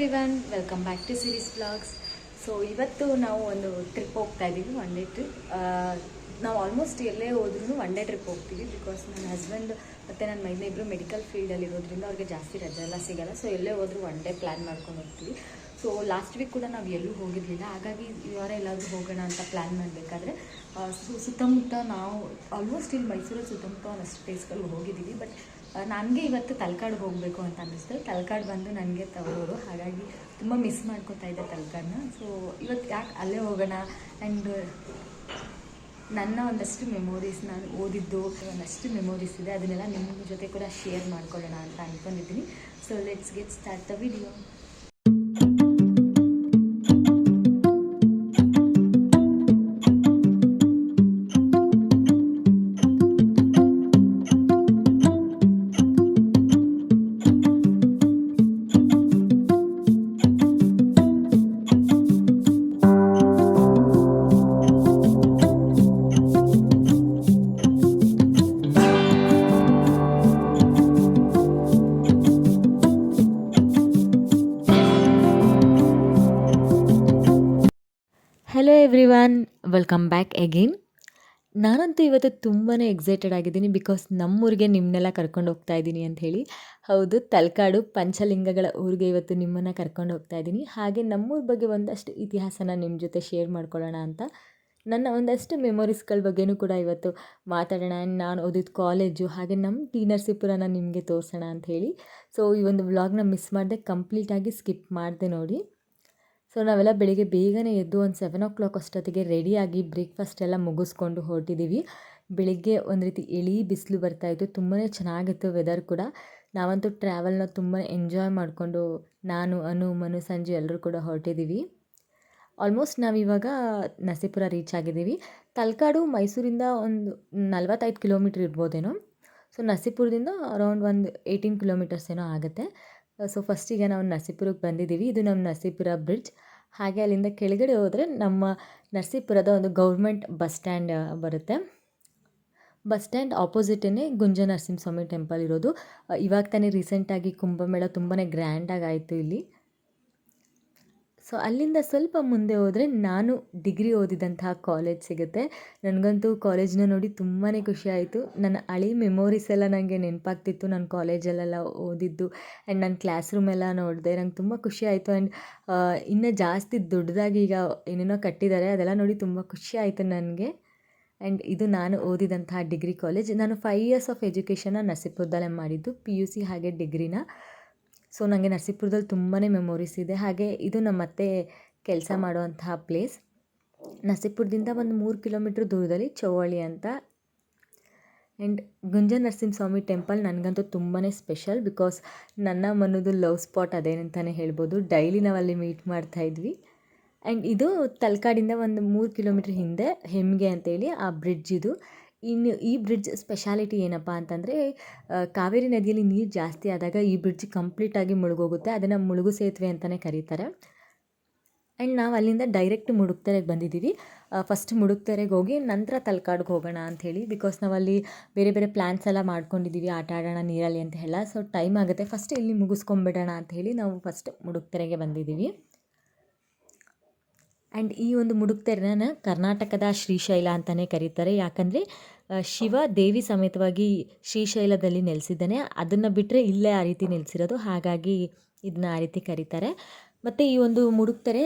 Everyone welcome back to series blogs so ಇವತ್ತು ನಾವು ಒಂದು ಟ್ರಿಪ್ ಹೋಗ್ತಾ ಇದ್ದೀವಿ ಒನ್ ಡೇ ಟ್ರಿಪ್ ನಾವು ಆಲ್ಮೋಸ್ಟ್ ಎಲ್ಲೇ ಹೋದ್ರೂ ಒನ್ ಡೇ ಟ್ರಿಪ್ ಹೋಗ್ತೀವಿ ಬಿಕಾಸ್ ನನ್ನ ಹಸ್ಬೆಂಡ್ ಮತ್ತು ನನ್ನ ಮೈನ ಇಬ್ಬರು ಮೆಡಿಕಲ್ ಫೀಲ್ಡಲ್ಲಿ ಇರೋದ್ರಿಂದ ಅವ್ರಿಗೆ ಜಾಸ್ತಿ ರಜೆ ಎಲ್ಲ ಸಿಗಲ್ಲ. ಸೊ ಎಲ್ಲೇ ಹೋದರೂ ಒನ್ ಡೇ ಪ್ಲ್ಯಾನ್ ಮಾಡ್ಕೊಂಡು ಹೋಗ್ತೀವಿ. ಸೊ ಲಾಸ್ಟ್ ವೀಕ್ ಕೂಡ ನಾವು ಎಲ್ಲೂ ಹೋಗಿರಲಿಲ್ಲ. ಹಾಗಾಗಿ ಈ ವಾರ ಎಲ್ಲಾದರೂ ಹೋಗೋಣ ಅಂತ ಪ್ಲ್ಯಾನ್ ಮಾಡಬೇಕಾದ್ರೆ ಸೊ ಸುತ್ತಮುತ್ತ ನಾವು ಆಲ್ಮೋಸ್ಟ್ ಇಲ್ಲಿ ಮೈಸೂರಲ್ಲಿ ಸುತ್ತಮುತ್ತ ಒಂದಷ್ಟು ಪ್ಲೇಸ್ಗಳಿಗೆ ಹೋಗಿದ್ದೀವಿ. ಬಟ್ ನನಗೆ ಇವತ್ತು ತಲಕಾಡಿಗೆ ಹೋಗಬೇಕು ಅಂತ ಅನ್ನಿಸ್ತು. ತಲಕಾಡು ಬಂದು ನನಗೆ ತವರೋರು. ಹಾಗಾಗಿ ತುಂಬ ಮಿಸ್ ಮಾಡ್ಕೊತಾ ಇದ್ದೆ ತಲಕಾಡನ್ನ. ಸೊ ಇವತ್ತು ಯಾಕೆ ಅಲ್ಲೇ ಹೋಗೋಣ? ಆ್ಯಂಡ್ ನನ್ನ ಒಂದಷ್ಟು ಮೆಮೊರೀಸ್ ನಾನು ಓದಿದ್ದು, ಒಂದಷ್ಟು ಮೆಮೊರೀಸ್ ಇದೆ. ಅದನ್ನೆಲ್ಲ ನಿಮ್ಮ ಜೊತೆ ಕೂಡ ಶೇರ್ ಮಾಡ್ಕೊಳ್ಳೋಣ ಅಂತ ಅಂದ್ಕೊಂಡಿದ್ದೀನಿ so let's get start the video hello everyone welcome back again ನಾನಂತೂ ಇವತ್ತು ತುಂಬಾ ಎಕ್ಸೈಟೆಡ್ ಆಗಿದ್ದೀನಿ ಬಿಕಾಸ್ ನಮ್ಮೂರಿಗೆ ನಿಮ್ಮನ್ನೆಲ್ಲ ಕರ್ಕೊಂಡು ಹೋಗ್ತಾ ಇದ್ದೀನಿ ಅಂತ ಹೇಳಿ. ಹೌದು, ತಲಕಾಡು ಪಂಚಲಿಂಗಗಳ ಊರಿಗೆ ಇವತ್ತು ನಿಮ್ಮನ್ನು ಕರ್ಕೊಂಡು ಹೋಗ್ತಾ ಇದ್ದೀನಿ. ಹಾಗೆ ನಮ್ಮೂರ ಬಗ್ಗೆ ಒಂದಷ್ಟು ಇತಿಹಾಸನ ನಿಮ್ಮ ಜೊತೆ ಶೇರ್ ಮಾಡ್ಕೊಳ್ಳೋಣ ಅಂತ. ನನ್ನ ಒಂದಷ್ಟು ಮೆಮೊರೀಸ್ಗಳ ಬಗ್ಗೆನೂ ಕೂಡ ಇವತ್ತು ಮಾತಾಡೋಣ. ನಾನು ಓದಿದ ಕಾಲೇಜು ಹಾಗೆ ನಮ್ಮ ಟಿ ನರಸೀಪುರನ ನಿಮಗೆ ತೋರಿಸೋಣ ಅಂತ ಹೇಳಿ. ಸೊ ಈ ಒಂದು ವ್ಲಾಗ್ನ ಮಿಸ್ ಮಾಡದೆ ಕಂಪ್ಲೀಟಾಗಿ ಸ್ಕಿಪ್ ಮಾಡಿದೆ ನೋಡಿ. ಸೊ ನಾವೆಲ್ಲ ಬೆಳಿಗ್ಗೆ ಬೇಗನೆ ಎದ್ದು ಒಂದು ಸೆವೆನ್ ಓ ಕ್ಲಾಕ್ ಅಷ್ಟೊತ್ತಿಗೆ ರೆಡಿಯಾಗಿ ಬ್ರೇಕ್ಫಾಸ್ಟ್ ಎಲ್ಲ ಮುಗಿಸ್ಕೊಂಡು ಹೊರಟಿದ್ದೀವಿ ಬೆಳಿಗ್ಗೆ ಒಂದು ರೀತಿ ಎಳಿ ಬಿಸಿಲು ಬರ್ತಾಯಿತ್ತು ತುಂಬಾ ಚೆನ್ನಾಗಿತ್ತು ವೆದರ್ ಕೂಡ. ನಾವಂತೂ ಟ್ರಾವೆಲ್ನ ತುಂಬ ಎಂಜಾಯ್ ಮಾಡಿಕೊಂಡು ನಾನು, ಅನು, ಮನು, ಸಂಜೆ ಎಲ್ಲರೂ ಕೂಡ ಹೊರಟಿದ್ದೀವಿ ಆಲ್ಮೋಸ್ಟ್ ನಾವಿವಾಗ ನಸೀಪುರ ರೀಚ್ ಆಗಿದ್ದೀವಿ ತಲಕಾಡು, ಮೈಸೂರಿಂದ ಒಂದು ನಲ್ವತ್ತೈದು ಕಿಲೋಮೀಟ್ರ್ ಇರ್ಬೋದೇನೋ. ಸೊ ನಸೀಪುರದಿಂದ ಅರೌಂಡ್ ಒಂದು ಏಯ್ಟೀನ್ ಕಿಲೋಮೀಟರ್ಸ್ ಏನೋ ಆಗುತ್ತೆ. ಸೊ ಫಸ್ಟಿಗೆ ನಾವು ನರಸೀಪುರಕ್ಕೆ ಬಂದಿದ್ದೀವಿ. ಇದು ನಮ್ಮ ನರಸೀಪುರ ಬ್ರಿಡ್ಜ್ ಹಾಗೆ ಅಲ್ಲಿಂದ ಕೆಳಗಡೆ ಹೋದರೆ ನಮ್ಮ ನರಸೀಪುರದ ಒಂದು ಗೌರ್ಮೆಂಟ್ ಬಸ್ ಸ್ಟ್ಯಾಂಡ್ ಬರುತ್ತೆ. ಬಸ್ ಸ್ಟ್ಯಾಂಡ್ ಆಪೋಸಿಟೇ ಗುಂಜ ನರಸಿಂಹಸ್ವಾಮಿ ಟೆಂಪಲ್ ಇರೋದು. ಇವಾಗ ತಾನೇ ರೀಸೆಂಟಾಗಿ ಕುಂಭಮೇಳ ತುಂಬಾ ಗ್ರ್ಯಾಂಡಾಗಿ ಆಯಿತು ಇಲ್ಲಿ. ಸೊ ಅಲ್ಲಿಂದ ಸ್ವಲ್ಪ ಮುಂದೆ ಹೋದರೆ ನಾನು ಡಿಗ್ರಿ ಓದಿದಂತಹ ಕಾಲೇಜ್ ಸಿಗುತ್ತೆ. ನನಗಂತೂ ಕಾಲೇಜ್ನ ನೋಡಿ ತುಂಬಾ ಖುಷಿ ಆಯಿತು. ನನ್ನ ಹಳೆ ಮೆಮೊರೀಸ್ ಎಲ್ಲ ನನಗೆ ನೆನಪಾಗ್ತಿತ್ತು. ನಾನು ಕಾಲೇಜಲ್ಲೆಲ್ಲ ಓದಿದ್ದು ಆ್ಯಂಡ್ ನನ್ನ ಕ್ಲಾಸ್ ರೂಮ್ ಎಲ್ಲ ನೋಡಿದೆ. ನಂಗೆ ತುಂಬ ಖುಷಿ ಆಯಿತು. ಆ್ಯಂಡ್ ಇನ್ನೂ ಜಾಸ್ತಿ ದೊಡ್ಡದಾಗಿ ಈಗ ಏನೇನೋ ಕಟ್ಟಿದ್ದಾರೆ, ಅದೆಲ್ಲ ನೋಡಿ ತುಂಬ ಖುಷಿ ಆಯಿತು ನನಗೆ. ಆ್ಯಂಡ್ ಇದು ನಾನು ಓದಿದಂತಹ ಡಿಗ್ರಿ ಕಾಲೇಜ್. ನಾನು ಫೈವ್ ಇಯರ್ಸ್ ಆಫ್ ಎಜುಕೇಷನ್ನ ನಸೀಪುರದಲ್ಲೇ ಮಾಡಿದ್ದು. ಪಿ ಯು ಸಿ ಹಾಗೆ ಡಿಗ್ರಿನ. ಸೊ ನನಗೆ ನರಸೀಪುರದಲ್ಲಿ ತುಂಬಾ ಮೆಮೊರೀಸ್ ಇದೆ. ಹಾಗೆ ಇದು ನಮ್ಮ ಅತ್ತೆ ಕೆಲಸ ಮಾಡುವಂತಹ ಪ್ಲೇಸ್ ನರಸೀಪುರದಿಂದ ಒಂದು ಮೂರು ಕಿಲೋಮೀಟ್ರ್ ದೂರದಲ್ಲಿ ಚೌವಳ್ಳಿ ಅಂತ. ಆ್ಯಂಡ್ ಗುಂಜ ನರಸಿಂಹಸ್ವಾಮಿ ಟೆಂಪಲ್ ನನಗಂತೂ ತುಂಬಾ ಸ್ಪೆಷಲ್ ಬಿಕಾಸ್ ನನ್ನ ಮನದು ಲವ್ ಸ್ಪಾಟ್ ಅದೇನಂತಲೇ ಹೇಳ್ಬೋದು. ಡೈಲಿ ನಾವು ಅಲ್ಲಿ ಮೀಟ್ ಮಾಡ್ತಾಯಿದ್ವಿ ಆ್ಯಂಡ್ ಇದು ತಲಕಾಡಿಂದ ಒಂದು ಮೂರು ಕಿಲೋಮೀಟ್ರ್ ಹಿಂದೆ ಹೆಮ್ಗೆ ಅಂತೇಳಿ ಆ ಬ್ರಿಡ್ಜ್ ಇದು. ಇನ್ನು ಈ ಬ್ರಿಡ್ಜ್ ಸ್ಪೆಷಾಲಿಟಿ ಏನಪ್ಪ ಅಂತಂದರೆ ಕಾವೇರಿ ನದಿಯಲ್ಲಿ ನೀರು ಜಾಸ್ತಿ ಆದಾಗ ಈ ಬ್ರಿಡ್ಜ್ ಕಂಪ್ಲೀಟಾಗಿ ಮುಳುಗೋಗುತ್ತೆ. ಅದನ್ನು ಮುಳುಗು ಸೇತುವೆ ಅಂತಲೇ ಕರೀತಾರೆ. ಆ್ಯಂಡ್ ನಾವು ಅಲ್ಲಿಂದ ಡೈರೆಕ್ಟ್ ಮುಡುಕ್ತೆರೆಗೆ ಬಂದಿದ್ದೀವಿ. ಫಸ್ಟ್ ಮುಡುಕ್ತೆರೆಗೆ ಹೋಗಿ ನಂತರ ತಲಕಾಡ್ಗೆ ಹೋಗೋಣ ಅಂಥೇಳಿ ಬಿಕಾಸ್ ನಾವಲ್ಲಿ ಬೇರೆ ಬೇರೆ ಪ್ಲ್ಯಾನ್ಸ್ ಎಲ್ಲ ಮಾಡ್ಕೊಂಡಿದ್ದೀವಿ, ಆಟ ಆಡೋಣ, ನೀರಲ್ಲಿ ಅಂತ ಹೇಳ ಸೊ ಟೈಮ್ ಆಗುತ್ತೆ. ಫಸ್ಟ್ ಇಲ್ಲಿ ಮುಗಿಸ್ಕೊಂಬಿಡೋಣ ಅಂತ ಹೇಳಿ ನಾವು ಫಸ್ಟ್ ಮುಡುಕ್ತೆರೆಗೆ ಬಂದಿದ್ದೀವಿ. ಆ್ಯಂಡ್ ಈ ಒಂದು ಮುಡುಕ್ತೆರೆನ ಕರ್ನಾಟಕದ ಶ್ರೀಶೈಲ ಅಂತಲೇ ಕರೀತಾರೆ. ಯಾಕಂದರೆ ಶಿವ ದೇವಿ ಸಮೇತವಾಗಿ ಶ್ರೀಶೈಲದಲ್ಲಿ ನೆಲೆಸಿದ್ದಾನೆ. ಅದನ್ನು ಬಿಟ್ಟರೆ ಇಲ್ಲೇ ಆ ರೀತಿ ನೆಲೆಸಿರೋದು. ಹಾಗಾಗಿ ಇದನ್ನ ಆ ರೀತಿ ಕರೀತಾರೆ. ಮತ್ತು ಈ ಒಂದು ಮುಡುಕ್ತೆರೆ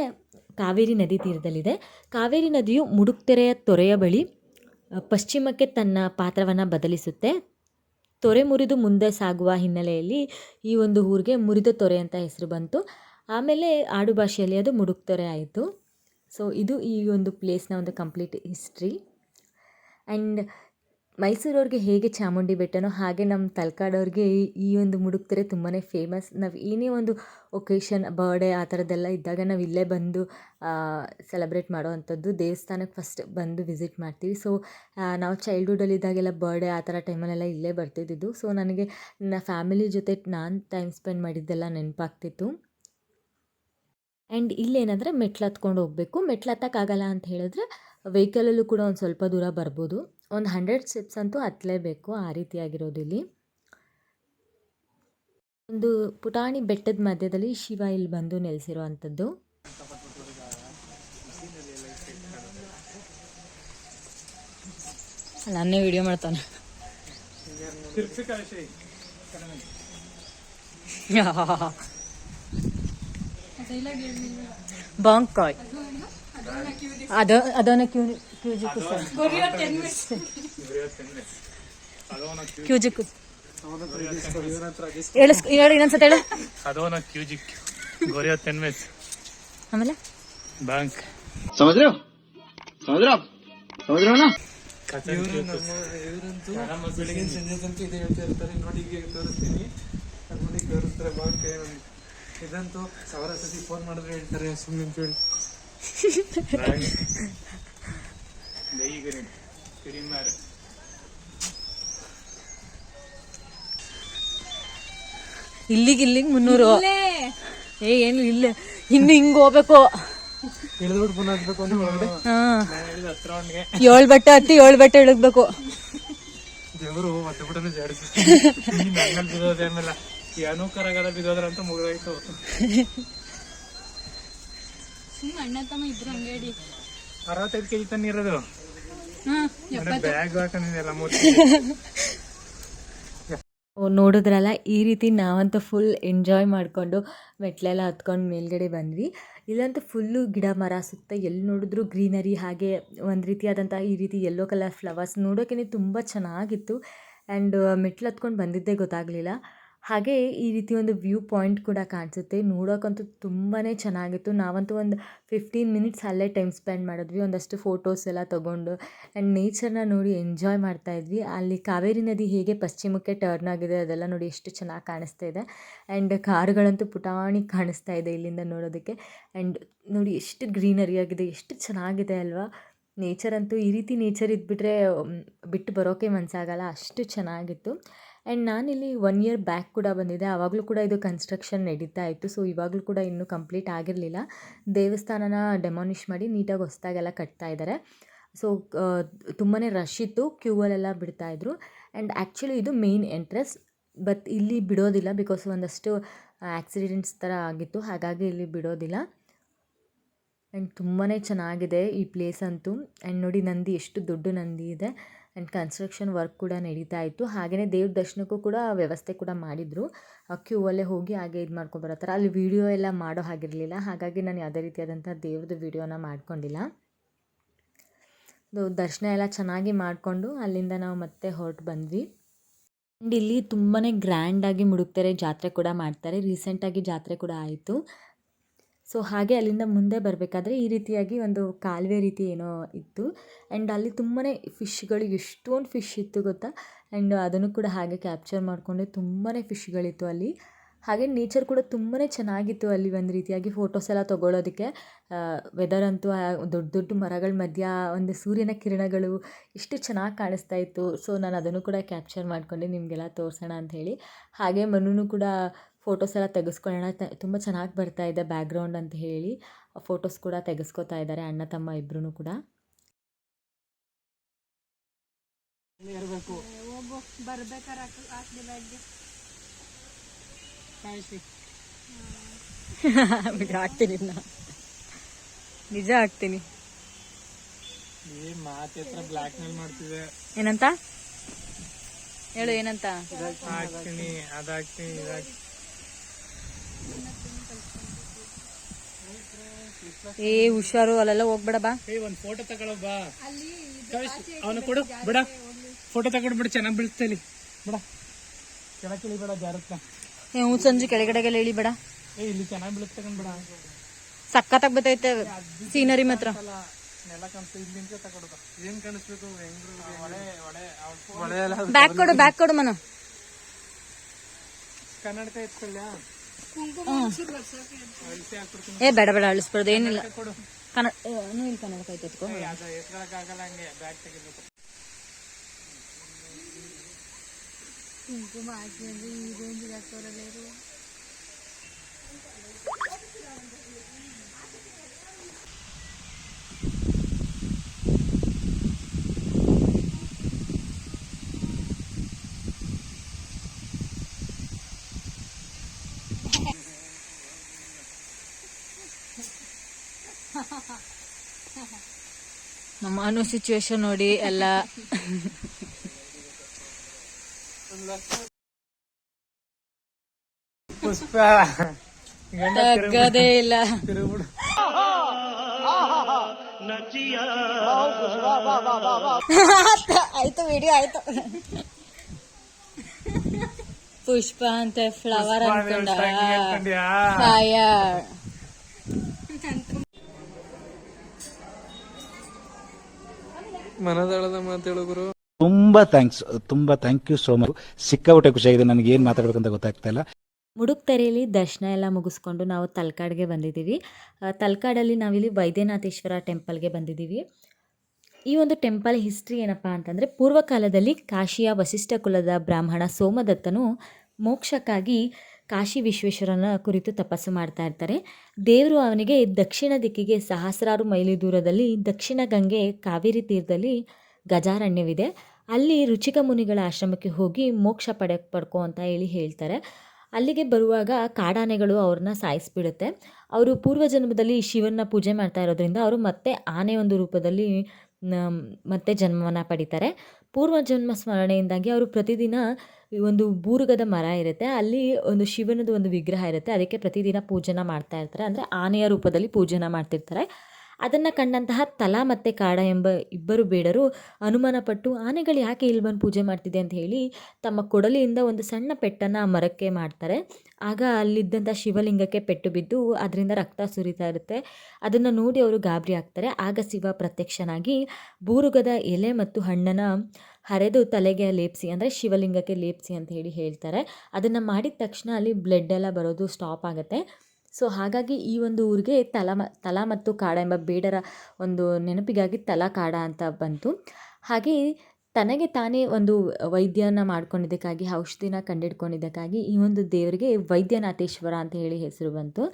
ಕಾವೇರಿ ನದಿ ತೀರದಲ್ಲಿದೆ. ಕಾವೇರಿ ನದಿಯು ಮುಡುಕ್ತೆರೆಯ ತೊರೆಯ ಬಳಿ ಪಶ್ಚಿಮಕ್ಕೆ ತನ್ನ ಪಾತ್ರವನ್ನು ಬದಲಿಸುತ್ತೆ. ತೊರೆ ಮುರಿದು ಮುಂದೆ ಸಾಗುವ ಹಿನ್ನೆಲೆಯಲ್ಲಿ ಈ ಒಂದು ಊರಿಗೆ ಮುರಿದ ತೊರೆ ಅಂತ ಹೆಸರು ಬಂತು. ಆಮೇಲೆ ಆಡು ಭಾಷೆಯಲ್ಲಿ ಅದು ಮುಡುಕ್ತೊರೆ ಆಯಿತು. ಸೊ ಇದು ಈ ಒಂದು ಪ್ಲೇಸ್ನ ಒಂದು ಕಂಪ್ಲೀಟ್ ಹಿಸ್ಟ್ರಿ ಆ್ಯಂಡ್ ಮೈಸೂರವ್ರಿಗೆ ಹೇಗೆ ಚಾಮುಂಡಿ ಬೆಟ್ಟನೋ ಹಾಗೆ ನಮ್ಮ ತಲಕಾಡವ್ರಿಗೆ ಈ ಒಂದು ಮುಡುಕ್ತರೆ ತುಂಬಾ ಫೇಮಸ್ ನಾವು ಏನೇ ಒಂದು ಒಕೇಶನ್ ಬರ್ಡೇ ಆ ಥರದ್ದೆಲ್ಲ ಇದ್ದಾಗ ನಾವು ಇಲ್ಲೇ ಬಂದು ಸೆಲೆಬ್ರೇಟ್ ಮಾಡೋವಂಥದ್ದು ದೇವಸ್ಥಾನಕ್ಕೆ ಫಸ್ಟ್ ಬಂದು ವಿಸಿಟ್ ಮಾಡ್ತೀವಿ. ಸೊ ನಾವು ಚೈಲ್ಡ್ಹುಡ್ಡಲ್ಲಿದ್ದಾಗೆಲ್ಲ ಬರ್ಡೇ ಆ ಥರ ಟೈಮಲ್ಲೆಲ್ಲ ಇಲ್ಲೇ ಬರ್ತಿದ್ದಿದ್ದು. ಸೊ ನನಗೆ ನನ್ನ ಫ್ಯಾಮಿಲಿ ಜೊತೆ ನಾನು ಟೈಮ್ ಸ್ಪೆಂಡ್ ಮಾಡಿದ್ದೆಲ್ಲ ನೆನಪಾಗ್ತಿತ್ತು. ಆ್ಯಂಡ್ ಇಲ್ಲೇನಂದರೆ ಮೆಟ್ಲು ಹತ್ಕೊಂಡು ಹೋಗಬೇಕು. ಮೆಟ್ಲು ಹತ್ತಕ್ಕಾಗಲ್ಲ ಅಂತ ಹೇಳಿದ್ರೆ ವೆಹಿಕಲಲ್ಲೂ ಕೂಡ ಒಂದು ಸ್ವಲ್ಪ ದೂರ ಬರ್ಬೋದು. ಒಂದು ಹಂಡ್ರೆಡ್ ಸ್ಟೆಪ್ಸ್ ಅಂತೂ ಹತ್ತಲೇಬೇಕು ಆ ರೀತಿಯಾಗಿರೋದು ಇಲ್ಲಿ ಒಂದು ಪುಟಾಣಿ ಬೆಟ್ಟದ ಮಧ್ಯದಲ್ಲಿ ಶಿವ ಇಲ್ಲಿ ಬಂದು ನೆಲೆಸಿರುವಂಥದ್ದು. ನಾನೇ ನನ್ನೇ ವಿಡಿಯೋ ಮಾಡ್ತಾನೆ. ಬಾಂಕಾಯ್. ಅದ ಅದನ್ನ ಕ್ಯೂಜಿಕ್ಕು ಸರ್ ಕ್ಯೂಜಿಕ್ಕು ಹೇಳು ಹೇಳು ಇನ್ನೊಂದ್ಸತಿ ಹೇಳು. ಅದೋನ ಕ್ಯೂಜಿಕ್ ಗೊರಿಯೋ ತೆನ್ಮೆಸ್ ಆಮೇಲೆ? ಬ್ಯಾಂಕ್. ಸಮುದ್ರ. ಸಮುದ್ರ. ಸಮುದ್ರ ಬೆಳಿಗ್ಗೆ ಸಂಜೆ ತನಕ ಇದೆ ಹೇಳ್ತಾ ನೋಡಿ ಈಗ ತೋರಿಸ್ತೀನಿ. ನೋಡಿ ತೋರಿಸ್ತಾರೆ ಬ್ಯಾಂಕ್ ಏನಂತ ಇದಂತೂ ಸಾವಿರ ಸತಿ ಫೋನ್ ಮಾಡಿದ್ರೆ ಹೇಳ್ತಾರೆ ಸುಮ್ಮನೆ ಕೇಳಿ ಇಲ್ಲಿಗೆ ಇಲ್ಲಿಗೆ ಮುನ್ನೂರು. ಏ ಏನು ಇಲ್ಲ. ಇನ್ನು ಹಿಂಗ್ ಹೋಗ್ಬೇಕು. ಏಳು ಬಟ್ಟೆ ಹತ್ತಿ ಏಳ್ ಬಟ್ಟೆ ಇಳಿಗ್ಬೇಕು ದೇವರು ಬಿಡೋದು ಜಾಡಿಸಿ ಬಿದ್ದೋದ್ರ ಅಂತ ಮುಗಿದೋಯ್ತು ಅಣ್ಣ ತಮ್ಮ ಹಂಗೆ ಹೇಳಿ. ಅರವತ್ತೈದು ಕೆಜಿ ತನ್ನ ಇರೋದು. ಬ್ಯಾಗ್ ಹಾಕೊಂಡಿದ್ದೆಲ್ಲ ಮೂರು ಓ, ನೋಡಿದ್ರಲ್ಲ ಈ ರೀತಿ ನಾವಂತೂ ಫುಲ್ ಎಂಜಾಯ್ ಮಾಡಿಕೊಂಡು ಮೆಟ್ಲೆಲ್ಲ ಹತ್ಕೊಂಡು ಮೇಲ್ಗಡೆ ಬಂದ್ವಿ. ಇಲ್ಲಂತೂ ಫುಲ್ಲು ಗಿಡ ಮರ ಸುತ್ತ ಎಲ್ಲಿ ನೋಡಿದ್ರು ಗ್ರೀನರಿ ಹಾಗೆ ಒಂದು ರೀತಿಯಾದಂಥ ಈ ರೀತಿ ಯೆಲ್ಲೋ ಕಲರ್ ಫ್ಲವರ್ಸ್ ನೋಡೋಕೆ ತುಂಬ ಚೆನ್ನಾಗಿತ್ತು. ಆ್ಯಂಡ್ ಮೆಟ್ಲು ಹತ್ಕೊಂಡು ಬಂದಿದ್ದೇ ಗೊತ್ತಾಗಲಿಲ್ಲ. ಹಾಗೆ ಈ ರೀತಿ ಒಂದು ವ್ಯೂ ಪಾಯಿಂಟ್ ಕೂಡ ಕಾಣಿಸುತ್ತೆ. ನೋಡೋಕ್ಕಂತೂ ತುಂಬಾ ಚೆನ್ನಾಗಿತ್ತು. ನಾವಂತೂ ಒಂದು ಫಿಫ್ಟೀನ್ ಮಿನಿಟ್ಸ್ ಅಲ್ಲೇ ಟೈಮ್ ಸ್ಪೆಂಡ್ ಮಾಡಿದ್ವಿ. ಒಂದಷ್ಟು ಫೋಟೋಸ್ ಎಲ್ಲ ತೊಗೊಂಡು ಆ್ಯಂಡ್ ನೇಚರ್ನ ನೋಡಿ ಎಂಜಾಯ್ ಮಾಡ್ತಾ ಇದ್ವಿ. ಅಲ್ಲಿ ಕಾವೇರಿ ನದಿ ಹೇಗೆ ಪಶ್ಚಿಮಕ್ಕೆ ಟರ್ನ್ ಆಗಿದೆ ಅದೆಲ್ಲ ನೋಡಿ ಎಷ್ಟು ಚೆನ್ನಾಗಿ ಕಾಣಿಸ್ತಾ ಇದೆ. ಆ್ಯಂಡ್ ಕಾರುಗಳಂತೂ ಪುಟಾಣಿ ಕಾಣಿಸ್ತಾ ಇದೆ ಇಲ್ಲಿಂದ ನೋಡೋದಕ್ಕೆ. ಆ್ಯಂಡ್ ನೋಡಿ ಎಷ್ಟು ಗ್ರೀನರಿ ಆಗಿದೆ, ಎಷ್ಟು ಚೆನ್ನಾಗಿದೆ ಅಲ್ವಾ? ನೇಚರ್ ಅಂತೂ ಈ ರೀತಿ ನೇಚರ್ ಇದ್ಬಿಟ್ರೆ ಬಿಟ್ಟು ಬರೋಕೆ ಮನಸ್ಸಾಗಲ್ಲ ಅಷ್ಟು ಚೆನ್ನಾಗಿತ್ತು. ಆ್ಯಂಡ್ ನಾನಿಲ್ಲಿ ಒನ್ ಇಯರ್ ಬ್ಯಾಕ್ ಕೂಡ ಬಂದಿದ್ದೆ ಆವಾಗಲೂ ಕೂಡ ಇದು ಕನ್ಸ್ಟ್ರಕ್ಷನ್ ನಡೀತಾ ಇತ್ತು. ಸೊ ಇವಾಗಲೂ ಕೂಡ ಇನ್ನೂ ಕಂಪ್ಲೀಟ್ ಆಗಿರಲಿಲ್ಲ. ದೇವಸ್ಥಾನನ ಡೆಮಾನಿಷ್ ಮಾಡಿ ನೀಟಾಗಿ ಹೊಸ್ದಾಗೆಲ್ಲ ಕಟ್ತಾ ಇದ್ದಾರೆ ಸೊ ತುಂಬಾ ರಶ್ ಇತ್ತು. ಕ್ಯೂವಲ್ಲೆಲ್ಲ ಬಿಡ್ತಾಯಿದ್ರು ಆ್ಯಂಡ್ ಆ್ಯಕ್ಚುಲಿ ಇದು ಮೇಯ್ನ್ ಎಂಟ್ರೆನ್ಸ್ ಬಟ್ ಇಲ್ಲಿ ಬಿಡೋದಿಲ್ಲ ಬಿಕಾಸ್ ಒಂದಷ್ಟು ಆಕ್ಸಿಡೆಂಟ್ಸ್ ಥರ ಆಗಿತ್ತು. ಹಾಗಾಗಿ ಇಲ್ಲಿ ಬಿಡೋದಿಲ್ಲ. ಆ್ಯಂಡ್ ತುಂಬಾ ಚೆನ್ನಾಗಿದೆ ಈ ಪ್ಲೇಸ್ ಅಂತೂ. ಆ್ಯಂಡ್ ನೋಡಿ ನಂದಿ, ಎಷ್ಟು ದೊಡ್ಡ ನಂದಿ ಇದೆ. ಆ್ಯಂಡ್ ಕನ್ಸ್ಟ್ರಕ್ಷನ್ ವರ್ಕ್ ಕೂಡ ನಡೀತಾ ಇತ್ತು. ಹಾಗೆಯೇ ದೇವ್ರ ದರ್ಶನಕ್ಕೂ ಕೂಡ ವ್ಯವಸ್ಥೆ ಕೂಡ ಮಾಡಿದರು. ಕ್ಯೂ ಅಲ್ಲೇ ಹೋಗಿ ಹಾಗೆ ಇದು ಮಾಡ್ಕೊಂಡು ಥರ ಅಲ್ಲಿ ವೀಡಿಯೋ ಎಲ್ಲ ಮಾಡೋ ಹಾಗಿರಲಿಲ್ಲ. ಹಾಗಾಗಿ ನಾನು ಯಾವುದೇ ರೀತಿಯಾದಂಥ ದೇವ್ರದ್ದು ವೀಡಿಯೋನ ಮಾಡ್ಕೊಂಡಿಲ್ಲ. ದರ್ಶನ ಎಲ್ಲ ಚೆನ್ನಾಗಿ ಮಾಡಿಕೊಂಡು ಅಲ್ಲಿಂದ ನಾವು ಮತ್ತೆ ಹೊರಟು ಬಂದ್ವಿ. ಆ್ಯಂಡ್ ಇಲ್ಲಿ ತುಂಬಾ ಗ್ರ್ಯಾಂಡಾಗಿ ಮುಡುಕ್ತಾರೆ ಜಾತ್ರೆ ಕೂಡ ಮಾಡ್ತಾರೆ. ರೀಸೆಂಟಾಗಿ ಜಾತ್ರೆ ಕೂಡ ಆಯಿತು. ಸೊ ಹಾಗೆ ಅಲ್ಲಿಂದ ಮುಂದೆ ಬರಬೇಕಾದ್ರೆ ಈ ರೀತಿಯಾಗಿ ಒಂದು ಕಾಲುವೆ ರೀತಿ ಏನೋ ಇತ್ತು. ಆ್ಯಂಡ್ ಅಲ್ಲಿ ತುಂಬಾ ಫಿಶ್ಗಳು, ಎಷ್ಟೊಂದು ಫಿಶ್ ಇತ್ತು ಗೊತ್ತಾ? ಆ್ಯಂಡ್ ಅದನ್ನು ಕೂಡ ಹಾಗೆ ಕ್ಯಾಪ್ಚರ್ ಮಾಡಿಕೊಂಡೆ. ತುಂಬಾ ಫಿಶ್ಗಳಿತ್ತು ಅಲ್ಲಿ. ಹಾಗೆ ನೇಚರ್ ಕೂಡ ತುಂಬಾ ಚೆನ್ನಾಗಿತ್ತು ಅಲ್ಲಿ ಒಂದು ರೀತಿಯಾಗಿ ಫೋಟೋಸ್ ಎಲ್ಲ ತೊಗೊಳೋದಕ್ಕೆ. ವೆದರ್ ಅಂತೂ ದೊಡ್ಡ ದೊಡ್ಡ ಮರಗಳ ಮಧ್ಯ ಒಂದು ಸೂರ್ಯನ ಕಿರಣಗಳು ಎಷ್ಟು ಚೆನ್ನಾಗಿ ಕಾಣಿಸ್ತಾ ಇತ್ತು. ಸೊ ನಾನು ಅದನ್ನು ಕೂಡ ಕ್ಯಾಪ್ಚರ್ ಮಾಡಿಕೊಂಡೆ. ನಿಮಗೆಲ್ಲ ತೋರಿಸೋಣ ಅಂತ ಹೇಳಿ. ಹಾಗೆ ಮನುನು ಕೂಡ ಫೋಟೋಸ್ ಎಲ್ಲ ತೆಗೆಸ್ಕೊಳ್ಳೋಣ. ತುಂಬ ಚೆನ್ನಾಗಿ ಬರ್ತಾ ಇದೆ ಬ್ಯಾಕ್ಗ್ರೌಂಡ್ ಅಂತ ಹೇಳಿ. ಫೋಟೋಸ್ ಕೂಡ ತೆಗೆಸ್ಕೊತಾ ಇದ್ದಾರೆ ಅಣ್ಣ ತಮ್ಮ ಇಬ್ಬರೂ ಕೂಡ. ಹಾಕ್ತೀನಿ ನಿಜ ಹಾಕ್ತೀನಿ. ಏನಂತ? ಹೇಳು ಏನಂತ? ಏ ಹುಷಾರು ಅಲ್ಲೆಲ್ಲ ಹೋಗ್ಬೇಡ ಬಾ. ಏ ಒಂದ್ ಫೋಟೋ ತಗೊಳ್ಳೋ ಬಾ. ಅವನು ಕೊಡು. ಬಿಡ. ಫೋಟೋ ತಗೊಂಡ್ ಬಿಡು ಚೆನ್ನಾಗಿ ಬೀಳ್ತಾ ಇಲ್ಲಿ. ಬಿಡ. ಕೆಳಗೆ ಇಳಿಬೇಡ ಜಾರತ್ತ ಏ ಹ್ಞೂ ಸಂಜೆ ಕೆಳಗಡೆಗೆಲ್ಲ ಇಳಿಬೇಡ. ಏ ಇಲ್ಲಿ ಚೆನ್ನಾಗಿ ಬೀಳುತ್ತೆ ತಗೊಂಡ್ ಬಿಡ. ಸಖತ್ತಾಗಿ ಬರ್ತೈತೆ ಸೀನರಿ ಮಾತ್ರ. ಬ್ಯಾಕ್ ಕೊಡು ಬ್ಯಾಕ್ ಕೊಡು ಮನ. ಕನ್ನಡಕ ಅಳಿಸಿ ಹಾಕ್ಬಿಡ್ತೀನಿ ಏ ಬೇಡ ಬೇಡ ಅಳಿಸ್ಬಾರ್ದು ಏನಿಲ್ಲ ಕನ್ನಡ ನೀನು ಕನ್ನಡಕ್ಕೆ ಆಯ್ತು ಎತ್ಕೊ ಕುಂಕುಮ ಹಾಕಿ ಅಂದ್ರೆ ಈ ರೇಂಜಿಗೆ ಹಾಕೋರಲ್ಲೇರು ನಮ್ಮ ಅನು ಸಿಚುವೇಶನ್ ನೋಡಿ ಎಲ್ಲ. ಪುಷ್ಪ. ತಗ್ಗದೇ ಇಲ್ಲ. ಆಯ್ತು ವಿಡಿಯೋ ಆಯ್ತು. ಪುಷ್ಪ ಅಂತ ಫ್ಲವರ್ ಅನ್ಕೊಂಡ. ಅನ್ಕೊಂಡ್ಯಾ? ಮನದಾಳದ ಮಾತೇಳು ಗುರು. ತುಂಬಾ ಥ್ಯಾಂಕ್ಸ್ ತುಂಬಾ ಥ್ಯಾಂಕ್ ಯು ಸೋ ಮಚ್ ಸಿಕ್ಕಾಪಟ್ಟೆ ಖುಷಿಯಾಗಿದೆ ನನಗೆ ಏನು ಮಾತಾಡ್ಬೇಕಂತ ಗೊತ್ತಾಗ್ತಾ ಇಲ್ಲ. ಮುಡುಕ್ತೆರೆಯಲ್ಲಿ ದರ್ಶನ ಎಲ್ಲ ಮುಗಿಸ್ಕೊಂಡು ನಾವು ತಲಕಾಡ್ಗೆ ಬಂದಿದ್ದೀವಿ. ತಲ್ಕಾಡಲ್ಲಿ ತಲಕಾಡಲ್ಲಿ ನಾವಿಲ್ಲಿ ವೈದ್ಯನಾಥೇಶ್ವರ ಟೆಂಪಲ್ಗೆ ಬಂದಿದ್ದೀವಿ. ಈ ಒಂದು ಟೆಂಪಲ್ ಹಿಸ್ಟ್ರಿ ಏನಪ್ಪ ಅಂತಂದರೆ ಪೂರ್ವಕಾಲದಲ್ಲಿ ಕಾಶಿಯ ವಸಿಷ್ಠ ಕುಲದ ಬ್ರಾಹ್ಮಣ ಸೋಮದತ್ತನು ಮೋಕ್ಷಕ್ಕಾಗಿ ಕಾಶಿ ವಿಶ್ವೇಶ್ವರನ ಕುರಿತು ತಪಸ್ಸು ಮಾಡ್ತಾ ಇರ್ತಾರೆ. ದೇವರು ಅವನಿಗೆ ದಕ್ಷಿಣ ದಿಕ್ಕಿಗೆ ಸಹಸ್ರಾರು ಮೈಲಿ ದೂರದಲ್ಲಿ ದಕ್ಷಿಣ ಗಂಗೆ ಕಾವೇರಿ ತೀರದಲ್ಲಿ ಗಜಾರಣ್ಯವಿದೆ. ಅಲ್ಲಿ ರುಚಿಕ ಮುನಿಗಳ ಆಶ್ರಮಕ್ಕೆ ಹೋಗಿ ಮೋಕ್ಷ ಪಡೆ ಪಡ್ಕೋ ಅಂತ ಹೇಳಿ ಹೇಳ್ತಾರೆ. ಅಲ್ಲಿಗೆ ಬರುವಾಗ ಕಾಡಾನೆಗಳು ಅವ್ರನ್ನ ಸಾಯಿಸ್ಬಿಡುತ್ತೆ. ಅವರು ಪೂರ್ವಜನ್ಮದಲ್ಲಿ ಶಿವನ ಪೂಜೆ ಮಾಡ್ತಾ ಇರೋದ್ರಿಂದ ಅವರು ಮತ್ತೆ ಆನೆ ಒಂದು ರೂಪದಲ್ಲಿ ಮತ್ತೆ ಜನ್ಮವನ್ನು ಪಡಿತಾರೆ. ಪೂರ್ವಜನ್ಮ ಸ್ಮರಣೆಯಿಂದಾಗಿ ಅವರು ಪ್ರತಿದಿನ ಒಂದು ಬೂರುಗದ ಮರ ಇರುತ್ತೆ. ಅಲ್ಲಿ ಒಂದು ಶಿವನದು ಒಂದು ವಿಗ್ರಹ ಇರುತ್ತೆ. ಅದಕ್ಕೆ ಪ್ರತಿದಿನ ಪೂಜೆನ ಮಾಡ್ತಾ ಇರ್ತಾರೆ. ಅಂದರೆ ಆನೆಯ ರೂಪದಲ್ಲಿ ಪೂಜೆನ ಮಾಡ್ತಿರ್ತಾರೆ. ಅದನ್ನು ಕಂಡಂತಹ ತಲಾ ಮತ್ತು ಕಾಡ ಎಂಬ ಇಬ್ಬರು ಬೇಡರು ಅನುಮಾನಪಟ್ಟು ಆನೆಗಳು ಯಾಕೆ ಇಲ್ಲಿ ಬಂದು ಪೂಜೆ ಮಾಡ್ತಿದೆ ಅಂತ ಹೇಳಿ ತಮ್ಮ ಕೊಡಲಿಯಿಂದ ಒಂದು ಸಣ್ಣ ಪೆಟ್ಟನ್ನು ಮರಕ್ಕೆ ಮಾಡ್ತಾರೆ. ಆಗ ಅಲ್ಲಿದ್ದಂಥ ಶಿವಲಿಂಗಕ್ಕೆ ಪೆಟ್ಟು ಬಿದ್ದು ಅದರಿಂದ ರಕ್ತ ಸುರಿತಾ ಇರುತ್ತೆ. ಅದನ್ನು ನೋಡಿ ಅವರು ಗಾಬರಿ ಆಗ್ತಾರೆ. ಆಗ ಶಿವ ಪ್ರತ್ಯಕ್ಷನಾಗಿ ಬೂರುಗದ ಎಲೆ ಮತ್ತು ಹಣ್ಣನ್ನು ಹರೆದು ತಲೆಗೆ ಲೇಪಿಸಿ ಅಂದರೆ ಶಿವಲಿಂಗಕ್ಕೆ ಲೇಪಿಸಿ ಅಂತ ಹೇಳಿ ಹೇಳ್ತಾರೆ. ಅದನ್ನು ಮಾಡಿದ ತಕ್ಷಣ ಅಲ್ಲಿ ಬ್ಲಡ್ ಎಲ್ಲ ಬರೋದು ಸ್ಟಾಪ್ ಆಗುತ್ತೆ. ಸೊ ಹಾಗಾಗಿ ಈ ಒಂದು ಊರಿಗೆ ತಲಾ ತಲಾ ಮತ್ತು ಕಾಡ ಎಂಬ ಬೇಡರ ಒಂದು ನೆನಪಿಗಾಗಿ ತಲಾ ಕಾಡ ಅಂತ ಬಂತು. ಹಾಗೆ ತನಗೆ ತಾನೇ ಒಂದು ವೈದ್ಯನ ಮಾಡ್ಕೊಂಡಿದ್ದಕ್ಕಾಗಿ, ಔಷಧಿನ ಕಂಡಿಡ್ಕೊಂಡಿದ್ದಕ್ಕಾಗಿ ಈ ಒಂದು ದೇವರಿಗೆ ವೈದ್ಯನಾಥೇಶ್ವರ ಅಂತ ಹೇಳಿ ಹೆಸರು ಬಂತು.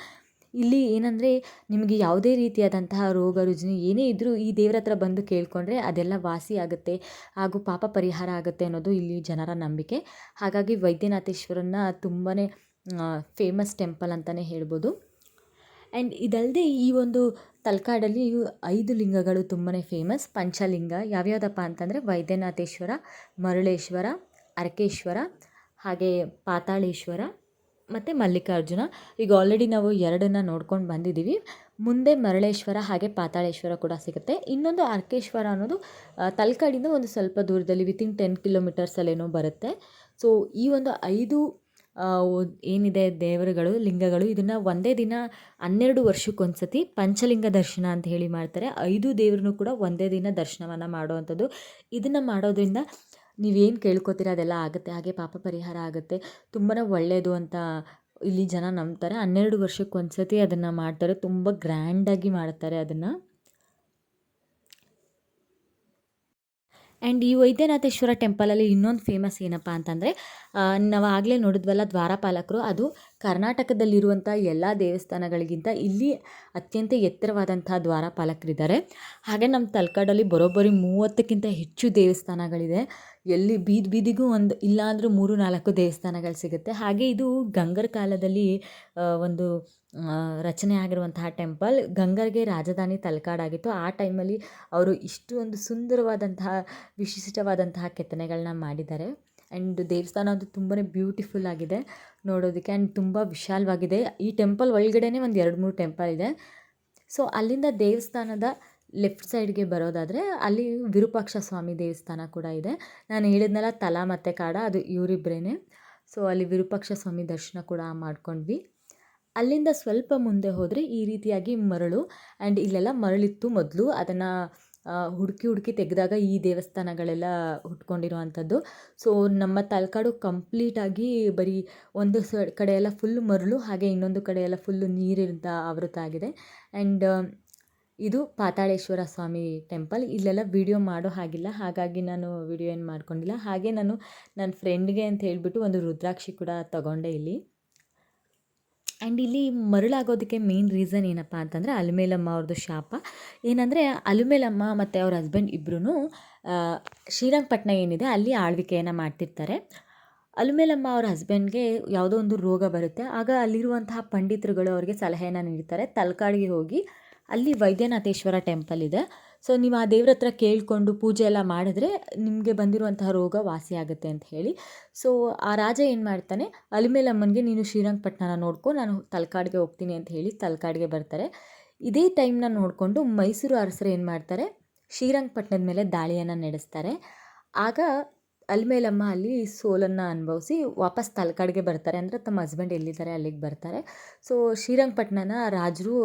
ಇಲ್ಲಿ ಏನಂದರೆ ನಿಮಗೆ ಯಾವುದೇ ರೀತಿಯಾದಂತಹ ರೋಗ ರುಜಿನ ಏನೇ ಇದ್ದರೂ ಈ ದೇವರ ಹತ್ರ ಬಂದು ಕೇಳಿಕೊಂಡ್ರೆ ಅದೆಲ್ಲ ವಾಸಿ ಆಗುತ್ತೆ ಹಾಗೂ ಪಾಪ ಪರಿಹಾರ ಆಗುತ್ತೆ ಅನ್ನೋದು ಇಲ್ಲಿ ಜನರ ನಂಬಿಕೆ. ಹಾಗಾಗಿ ವೈದ್ಯನಾಥೇಶ್ವರನ ತುಂಬಾ ಫೇಮಸ್ ಟೆಂಪಲ್ ಅಂತಲೇ ಹೇಳ್ಬೋದು. ಆ್ಯಂಡ್ ಇದಲ್ಲದೆ ಈ ಒಂದು ತಲಕಾಡಲ್ಲಿ ಐದು ಲಿಂಗಗಳು ತುಂಬಾ ಫೇಮಸ್ ಪಂಚಲಿಂಗ, ಯಾವ್ಯಾವುದಪ್ಪ ಅಂತಂದರೆ ವೈದ್ಯನಾಥೇಶ್ವರ, ಮರುಳೇಶ್ವರ, ಅರ್ಕೇಶ್ವರ, ಹಾಗೆ ಪಾತಾಳೇಶ್ವರ, ಮತ್ತು ಮಲ್ಲಿಕಾರ್ಜುನ. ಈಗ ಆಲ್ರೆಡಿ ನಾವು ಎರಡನ್ನ ನೋಡ್ಕೊಂಡು ಬಂದಿದ್ದೀವಿ. ಮುಂದೆ ಮರಳೇಶ್ವರ ಹಾಗೆ ಪಾತಾಳೇಶ್ವರ ಕೂಡ ಸಿಗುತ್ತೆ. ಇನ್ನೊಂದು ಅರ್ಕೇಶ್ವರ ಅನ್ನೋದು ತಲ್ಕಾಡಿಂದ ಒಂದು ಸ್ವಲ್ಪ ದೂರದಲ್ಲಿ ವಿತಿನ್ ಟೆನ್ ಕಿಲೋಮೀಟರ್ಸಲ್ಲೇನೋ ಬರುತ್ತೆ. ಸೊ ಈ ಒಂದು ಐದು ಏನಿದೆ ದೇವರುಗಳು, ಲಿಂಗಗಳು, ಇದನ್ನು ಒಂದೇ ದಿನ ಹನ್ನೆರಡು ವರ್ಷಕ್ಕೊಂದ್ಸತಿ ಪಂಚಲಿಂಗ ದರ್ಶನ ಅಂತ ಹೇಳಿ ಮಾಡ್ತಾರೆ. ಐದು ದೇವ್ರನ್ನೂ ಕೂಡ ಒಂದೇ ದಿನ ದರ್ಶನವನ್ನು ಮಾಡುವಂಥದ್ದು. ಇದನ್ನು ಮಾಡೋದ್ರಿಂದ ನೀವೇನು ಕೇಳ್ಕೊತೀರ ಅದೆಲ್ಲ ಆಗುತ್ತೆ. ಹಾಗೆ ಪಾಪ ಪರಿಹಾರ ಆಗುತ್ತೆ. ತುಂಬಾ ಒಳ್ಳೆಯದು ಅಂತ ಇಲ್ಲಿ ಜನ ನಂಬ್ತಾರೆ. ಹನ್ನೆರಡು ವರ್ಷಕ್ಕೊಂದ್ಸತಿ ಅದನ್ನು ಮಾಡ್ತಾರೆ. ತುಂಬ ಗ್ರ್ಯಾಂಡಾಗಿ ಮಾಡ್ತಾರೆ ಅದನ್ನು. ಆ್ಯಂಡ್ ಈ ವೈದ್ಯನಾಥೇಶ್ವರ ಟೆಂಪಲಲ್ಲಿ ಇನ್ನೊಂದು ಫೇಮಸ್ ಏನಪ್ಪ ಅಂತಂದರೆ ನಾವು ಆಗಲೇ ನೋಡಿದ್ವಲ್ಲ ದ್ವಾರಪಾಲಕರು, ಅದು ಕರ್ನಾಟಕದಲ್ಲಿರುವಂಥ ಎಲ್ಲ ದೇವಸ್ಥಾನಗಳಿಗಿಂತ ಇಲ್ಲಿ ಅತ್ಯಂತ ಎತ್ತರವಾದಂಥ ದ್ವಾರಪಾಲಕರಿದ್ದಾರೆ. ಹಾಗೆ ನಮ್ಮ ತಲಕಾಡಲ್ಲಿ ಬರೋಬ್ಬರಿ ಮೂವತ್ತಕ್ಕಿಂತ ಹೆಚ್ಚು ದೇವಸ್ಥಾನಗಳಿದೆ. ಎಲ್ಲಿ ಬೀದಿ ಬೀದಿಗೂ ಒಂದು ಇಲ್ಲಾಂದರೂ ಮೂರು ನಾಲ್ಕು ದೇವಸ್ಥಾನಗಳು ಸಿಗುತ್ತೆ. ಹಾಗೆ ಇದು ಗಂಗರ ಕಾಲದಲ್ಲಿ ಒಂದು ರಚನೆ ಆಗಿರುವಂತಹ ಟೆಂಪಲ್ ಗಂಗರ್ಗೆ ರಾಜಧಾನಿ ತಲಕಾಡಾಗಿತ್ತು. ಆ ಟೈಮಲ್ಲಿ ಅವರು ಇಷ್ಟು ಒಂದು ಸುಂದರವಾದಂತಹ, ವಿಶಿಷ್ಟವಾದಂತಹ ಕೆತ್ತನೆಗಳನ್ನ ಮಾಡಿದ್ದಾರೆ. ಆ್ಯಂಡ್ ದೇವಸ್ಥಾನ ಅದು ತುಂಬಾ ಬ್ಯೂಟಿಫುಲ್ ಆಗಿದೆ ನೋಡೋದಕ್ಕೆ ಆ್ಯಂಡ್ ತುಂಬ ವಿಶಾಲವಾಗಿದೆ. ಈ ಟೆಂಪಲ್ ಒಳಗಡೆ ಒಂದು ಎರಡು ಮೂರು ಟೆಂಪಲ್ ಇದೆ. ಸೊ ಅಲ್ಲಿಂದ ದೇವಸ್ಥಾನದ ಲೆಫ್ಟ್ ಸೈಡ್ಗೆ ಬರೋದಾದರೆ ಅಲ್ಲಿ ವಿರೂಪಾಕ್ಷ ಸ್ವಾಮಿ ದೇವಸ್ಥಾನ ಕೂಡ ಇದೆ. ನಾನು ಹೇಳಿದ್ನಲ್ಲ ತಲಾ ಮತ್ತು ಕಾಡ, ಅದು ಇವರಿಬ್ಬರೇ ಸೊ ಅಲ್ಲಿ ವಿರೂಪಾಕ್ಷ ಸ್ವಾಮಿ ದರ್ಶನ ಕೂಡ ಮಾಡ್ಕೊಂಡ್ವಿ. ಅಲ್ಲಿಂದ ಸ್ವಲ್ಪ ಮುಂದೆ ಹೋದರೆ ಈ ರೀತಿಯಾಗಿ ಮರಳು ಆ್ಯಂಡ್ ಇಲ್ಲೆಲ್ಲ ಮರಳಿತ್ತು ಮೊದಲು. ಅದನ್ನು ಹುಡುಕಿ ಹುಡುಕಿ ತೆಗೆದಾಗ ಈ ದೇವಸ್ಥಾನಗಳೆಲ್ಲ ಹುಟ್ಕೊಂಡಿರುವಂಥದ್ದು. ಸೊ ನಮ್ಮ ತಲಕಾಡು ಕಂಪ್ಲೀಟಾಗಿ ಬರೀ ಒಂದು ಸ ಕಡೆ ಎಲ್ಲ ಫುಲ್ ಮರಳು, ಹಾಗೆ ಇನ್ನೊಂದು ಕಡೆ ಎಲ್ಲ ಫುಲ್ಲು ನೀರಿಂದ ಆವೃತ ಆಗಿದೆ. ಆ್ಯಂಡ್ ಇದು ಪಾತಾಳೇಶ್ವರ ಸ್ವಾಮಿ ಟೆಂಪಲ್ ಇಲ್ಲೆಲ್ಲ ವಿಡಿಯೋ ಮಾಡೋ ಹಾಗಿಲ್ಲ. ಹಾಗಾಗಿ ನಾನು ವಿಡಿಯೋ ಏನು ಮಾಡ್ಕೊಂಡಿಲ್ಲ. ಹಾಗೆ ನಾನು ನನ್ನ ಫ್ರೆಂಡ್ಗೆ ಅಂತ ಹೇಳಿಬಿಟ್ಟು ಒಂದು ರುದ್ರಾಕ್ಷಿ ಕೂಡ ತಗೊಂಡೆ ಇಲ್ಲಿ. ಆ್ಯಂಡ್ ಇಲ್ಲಿ ಮರಳಾಗೋದಕ್ಕೆ ಮೇನ್ ರೀಸನ್ ಏನಪ್ಪ ಅಂತಂದರೆ ಅಲುಮೇಲಮ್ಮ ಅವ್ರದ್ದು ಶಾಪ. ಏನಂದರೆ ಅಲುಮೇಲಮ್ಮ ಮತ್ತು ಅವ್ರ ಹಸ್ಬೆಂಡ್ ಇಬ್ಬರೂ ಶ್ರೀರಂಗಪಟ್ಟಣ ಏನಿದೆ ಅಲ್ಲಿ ಆಳ್ವಿಕೆಯನ್ನು ಮಾಡ್ತಿರ್ತಾರೆ. ಅಲುಮೇಲಮ್ಮ ಅವ್ರ ಹಸ್ಬೆಂಡ್ಗೆ ಯಾವುದೋ ಒಂದು ರೋಗ ಬರುತ್ತೆ. ಆಗ ಅಲ್ಲಿರುವಂತಹ ಪಂಡಿತರುಗಳು ಅವ್ರಿಗೆ ಸಲಹೆಯನ್ನು ನೀಡ್ತಾರೆ. ತಲಕಾಡಿಗೆ ಹೋಗಿ ಅಲ್ಲಿ ವೈದ್ಯನಾಥೇಶ್ವರ ಟೆಂಪಲ್ ಇದೆ. ಸೊ ನೀವು ಆ ದೇವ್ರ ಹತ್ರ ಕೇಳಿಕೊಂಡು ಪೂಜೆ ಎಲ್ಲ ಮಾಡಿದ್ರೆ ನಿಮಗೆ ಬಂದಿರುವಂತಹ ರೋಗ ವಾಸಿ ಆಗುತ್ತೆ ಅಂತ ಹೇಳಿ. ಸೊ ಆ ರಾಜ ಏನು ಮಾಡ್ತಾನೆ, ಅಲಿಮೇಲಮ್ಮನಿಗೆ ನೀನು ಶ್ರೀರಂಗಪಟ್ಟಣನ ನೋಡ್ಕೊ, ನಾನು ತಲಕಾಡಿಗೆ ಹೋಗ್ತೀನಿ ಅಂತ ಹೇಳಿ ತಲಕಾಡಿಗೆ ಬರ್ತಾರೆ. ಇದೇ ಟೈಮ್ನ ನೋಡಿಕೊಂಡು ಮೈಸೂರು ಅರಸರು ಏನು ಮಾಡ್ತಾರೆ ಶ್ರೀರಂಗಪಟ್ಟಣದ ಮೇಲೆ ದಾಳಿಯನ್ನು ನಡೆಸ್ತಾರೆ. ಆಗ ಅಲ್ಮೇಲಮ್ಮ ಅಲ್ಲಿ ಸೋಲನ್ನು ಅನುಭವಿಸಿ ವಾಪಸ್ ತಲಕಾಡಿಗೆ ಬರ್ತಾರೆ. ಅಂದರೆ ತಮ್ಮ ಹಸ್ಬೆಂಡ್ ಎಲ್ಲಿದ್ದಾರೆ ಅಲ್ಲಿಗೆ ಬರ್ತಾರೆ. ಸೊ ಶ್ರೀರಂಗಪಟ್ಟಣನ ರಾಜರು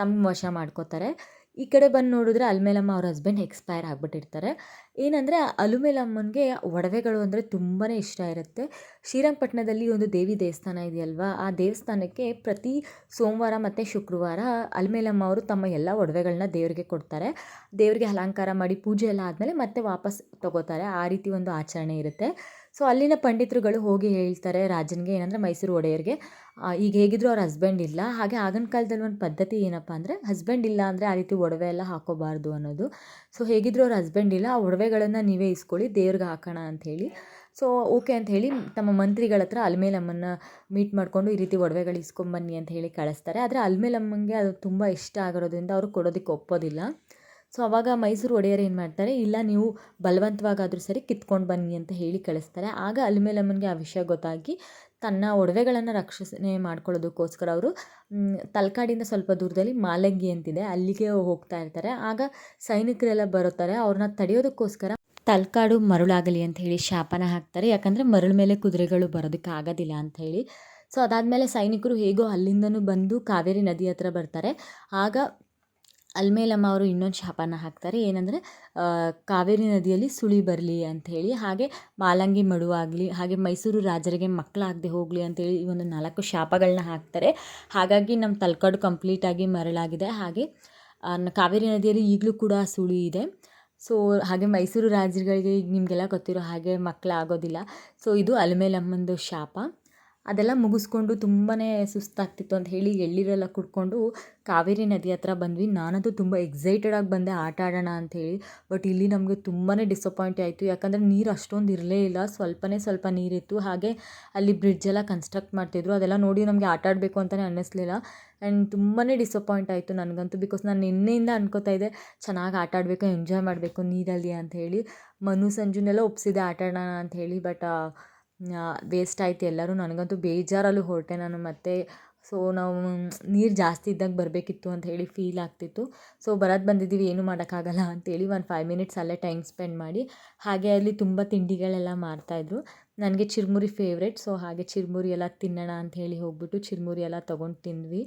ತಮ್ಮ ವಶ ಮಾಡ್ಕೋತಾರೆ. ಈ ಕಡೆ ಬಂದು ನೋಡಿದ್ರೆ ಅಲ್ಮೇಲಮ್ಮ ಅವ್ರ ಹಸ್ಬೆಂಡ್ ಎಕ್ಸ್ಪೈರ್ ಆಗಿಬಿಟ್ಟಿರ್ತಾರೆ. ಏನಂದರೆ ಅಲುಮೇಲಮ್ಮನಿಗೆ ಒಡವೆಗಳು ಅಂದರೆ ತುಂಬಾ ಇಷ್ಟ ಇರುತ್ತೆ. ಶ್ರೀರಂಗಪಟ್ಟಣದಲ್ಲಿ ಒಂದು ದೇವಿ ದೇವಸ್ಥಾನ ಇದೆಯಲ್ವಾ, ಆ ದೇವಸ್ಥಾನಕ್ಕೆ ಪ್ರತಿ ಸೋಮವಾರ ಮತ್ತು ಶುಕ್ರವಾರ ಅಲ್ಮೇಲಮ್ಮ ಅವರು ತಮ್ಮ ಎಲ್ಲ ಒಡವೆಗಳನ್ನ ದೇವರಿಗೆ ಕೊಡ್ತಾರೆ. ದೇವರಿಗೆ ಅಲಂಕಾರ ಮಾಡಿ ಪೂಜೆ ಎಲ್ಲ ಆದಮೇಲೆ ಮತ್ತೆ ವಾಪಸ್ ತಗೋತಾರೆ. ಆ ರೀತಿ ಒಂದು ಆಚರಣೆ ಇರುತ್ತೆ. ಸೊ ಅಲ್ಲಿನ ಪಂಡಿತರುಗಳು ಹೋಗಿ ಹೇಳ್ತಾರೆ ರಾಜನಿಗೆ, ಏನಂದರೆ ಮೈಸೂರು ಒಡೆಯರಿಗೆ ಈಗ ಹೇಗಿದ್ರು ಅವ್ರ ಹಸ್ಬೆಂಡ್ ಇಲ್ಲ. ಹಾಗೆ ಆಗಿನ ಕಾಲದಲ್ಲಿ ಒಂದು ಪದ್ಧತಿ ಏನಪ್ಪ ಅಂದರೆ ಹಸ್ಬೆಂಡ್ ಇಲ್ಲ ಅಂದರೆ ಆ ರೀತಿ ಒಡವೆ ಎಲ್ಲ ಹಾಕೋಬಾರ್ದು ಅನ್ನೋದು. ಸೊ ಹೇಗಿದ್ರು ಅವ್ರ ಹಸ್ಬೆಂಡ್ ಇಲ್ಲ, ಆ ಒಡವೆಗಳನ್ನು ನೀವೇ ಇಸ್ಕೊಳ್ಳಿ, ದೇವ್ರಿಗೆ ಹಾಕೋಣ ಅಂಥೇಳಿ ಸೊ ಓಕೆ ಅಂತ ಹೇಳಿ ತಮ್ಮ ಮಂತ್ರಿಗಳ ಹತ್ರ ಅಲ್ಮೇಲಮ್ಮನ ಮೀಟ್ ಮಾಡಿಕೊಂಡು ಈ ರೀತಿ ಒಡವೆಗಳು ಇಸ್ಕೊಂಬನ್ನಿ ಅಂತ ಹೇಳಿ ಕಳಿಸ್ತಾರೆ. ಆದರೆ ಅಲ್ಮೇಲಮ್ಮಂಗೆ ಅದು ತುಂಬ ಇಷ್ಟ ಆಗಿರೋದ್ರಿಂದ ಅವರು ಕೊಡೋದಕ್ಕೆ ಒಪ್ಪೋದಿಲ್ಲ. ಸೊ ಅವಾಗ ಮೈಸೂರು ಒಡೆಯರು ಏನು ಮಾಡ್ತಾರೆ, ಇಲ್ಲ ನೀವು ಬಲವಂತವಾಗಾದರೂ ಸರಿ ಕಿತ್ಕೊಂಡು ಬನ್ನಿ ಅಂತ ಹೇಳಿ ಕಳಿಸ್ತಾರೆ. ಆಗ ಅಲ್ಮೇಲಮ್ಮನಿಗೆ ಆ ವಿಷಯ ಗೊತ್ತಾಗಿ ತನ್ನ ಒಡವೆಗಳನ್ನು ರಕ್ಷಣೆ ಮಾಡ್ಕೊಳ್ಳೋದಕ್ಕೋಸ್ಕರ ಅವರು ತಲಕಾಡಿಂದ ಸ್ವಲ್ಪ ದೂರದಲ್ಲಿ ಮಾಲಂಗಿ ಅಂತಿದೆ, ಅಲ್ಲಿಗೆ ಹೋಗ್ತಾ ಇರ್ತಾರೆ. ಆಗ ಸೈನಿಕರೆಲ್ಲ ಬರುತ್ತಾರೆ, ಅವ್ರನ್ನ ತಡೆಯೋದಕ್ಕೋಸ್ಕರ ತಲಕಾಡು ಮರುಳಾಗಲಿ ಅಂತ ಹೇಳಿ ಶಾಪನ ಹಾಕ್ತಾರೆ. ಯಾಕಂದರೆ ಮರಳ ಮೇಲೆ ಕುದುರೆಗಳು ಬರೋದಕ್ಕೆ ಆಗೋದಿಲ್ಲ ಅಂತ ಹೇಳಿ. ಸೊ ಅದಾದಮೇಲೆ ಸೈನಿಕರು ಹೇಗೋ ಅಲ್ಲಿಂದನೂ ಬಂದು ಕಾವೇರಿ ನದಿ ಹತ್ರ ಬರ್ತಾರೆ. ಆಗ ಅಲ್ಮೇಲಮ್ಮ ಅವರು ಇನ್ನೊಂದು ಶಾಪನ ಹಾಕ್ತಾರೆ. ಏನಂದರೆ ಕಾವೇರಿ ನದಿಯಲ್ಲಿ ಸುಳಿ ಬರಲಿ ಅಂಥೇಳಿ ಹಾಗೆ ಮಾಲಂಗಿ ಮಡುವಾಗಲಿ ಹಾಗೆ ಮೈಸೂರು ರಾಜರಿಗೆ ಮಕ್ಕಳಾಗದೆ ಹೋಗಲಿ ಅಂತೇಳಿ ಈ ಒಂದು ನಾಲ್ಕು ಶಾಪಗಳನ್ನ ಹಾಕ್ತಾರೆ. ಹಾಗಾಗಿ ನಮ್ಮ ತಲಕಾಡು ಕಂಪ್ಲೀಟಾಗಿ ಮರಳಾಗಿದೆ. ಹಾಗೆ ಕಾವೇರಿ ನದಿಯಲ್ಲಿ ಈಗಲೂ ಕೂಡ ಸುಳಿ ಇದೆ. ಸೊ, ಹಾಗೆ ಮೈಸೂರು ರಾಜರುಗಳಿಗೆ ಈಗ ನಿಮಗೆಲ್ಲ ಗೊತ್ತಿರೋ ಹಾಗೆ ಮಕ್ಕಳಾಗೋದಿಲ್ಲ. ಸೊ, ಇದು ಅಲ್ಮೇಲಮ್ಮಂದು ಶಾಪ. ಅದೆಲ್ಲ ಮುಗಿಸ್ಕೊಂಡು ತುಂಬಾ ಸುಸ್ತಾಗ್ತಿತ್ತು ಅಂತ ಹೇಳಿ ಎಳ್ಳೀರೆಲ್ಲ ಕುಡ್ಕೊಂಡು ಕಾವೇರಿ ನದಿ ಹತ್ರ ಬಂದ್ವಿ. ನಾನಂತೂ ತುಂಬ ಎಕ್ಸೈಟೆಡಾಗಿ ಬಂದೆ ಆಟ ಆಡೋಣ ಅಂಥೇಳಿ ಬಟ್ ಇಲ್ಲಿ ನಮಗೆ ತುಂಬಾ ಡಿಸಪಾಯಿಂಟ್ ಆಯಿತು. ಯಾಕಂದರೆ ನೀರು ಅಷ್ಟೊಂದು ಇರಲೇ ಇಲ್ಲ. ಸ್ವಲ್ಪನೇ ಸ್ವಲ್ಪ ನೀರಿತ್ತು. ಹಾಗೆ ಅಲ್ಲಿ ಬ್ರಿಡ್ಜ್ ಎಲ್ಲ ಕನ್ಸ್ಟ್ರಕ್ಟ್ ಮಾಡ್ತಿದ್ರು. ಅದೆಲ್ಲ ನೋಡಿ ನಮಗೆ ಆಟ ಆಡಬೇಕು ಅಂತಲೇ ಅನ್ನಿಸ್ಲಿಲ್ಲ. ಆ್ಯಂಡ್ ತುಂಬಾ ಡಿಸಪಾಯಿಂಟ್ ಆಯಿತು ನನಗಂತೂ ಬಿಕಾಸ್ ನಾನು ನಿನ್ನೆಯಿಂದ ಅನ್ಕೋತಾ ಇದ್ದೆ, ಚೆನ್ನಾಗಿ ಆಟ ಆಡಬೇಕು ಎಂಜಾಯ್ ಮಾಡಬೇಕು ನೀರಲ್ಲಿ ಅಂಥೇಳಿ ಮನು, ಸಂಜುನೆಲ್ಲ ಒಪ್ಸಿದೆ ಆಟ ಆಡೋಣ ಅಂಥೇಳಿ ಬಟ್ ವೇಸ್ಟ್ ಆಯ್ತು. ಎಲ್ಲರೂ ನನಗಂತೂ ಬೇಜಾರಲ್ಲೂ ಹೊರಟೆ ನಾನು ಮತ್ತೆ ಸೊ ನಾವು ನೀರು ಜಾಸ್ತಿ ಇದ್ದಾಗ ಬರಬೇಕಿತ್ತು ಅಂತ ಹೇಳಿ ಫೀಲ್ ಆಗ್ತಿತ್ತು. ಸೊ ಬರೋದು ಬಂದಿದ್ದೀವಿ, ಏನೂ ಮಾಡೋಕ್ಕಾಗಲ್ಲ ಅಂತೇಳಿ ಒಂದು ಫೈವ್ ಮಿನಿಟ್ಸ್ ಅಲ್ಲೇ ಟೈಮ್ ಸ್ಪೆಂಡ್ ಮಾಡಿ, ಹಾಗೆ ಅಲ್ಲಿ ತುಂಬ ತಿಂಡಿಗಳೆಲ್ಲ ಮಾರ್ತಾಯಿದ್ರು ನನಗೆ ಚಿರುಮುರಿ ಫೇವ್ರೆಟ್ ಸೊ ಹಾಗೆ ಚಿರುಮುರಿ ಎಲ್ಲ ತಿನ್ನೋಣ ಅಂತ ಹೇಳಿ ಹೋಗ್ಬಿಟ್ಟು ಚಿರುಮುರಿ ಎಲ್ಲ ತೊಗೊಂಡು ತಿಂದ್ವಿ.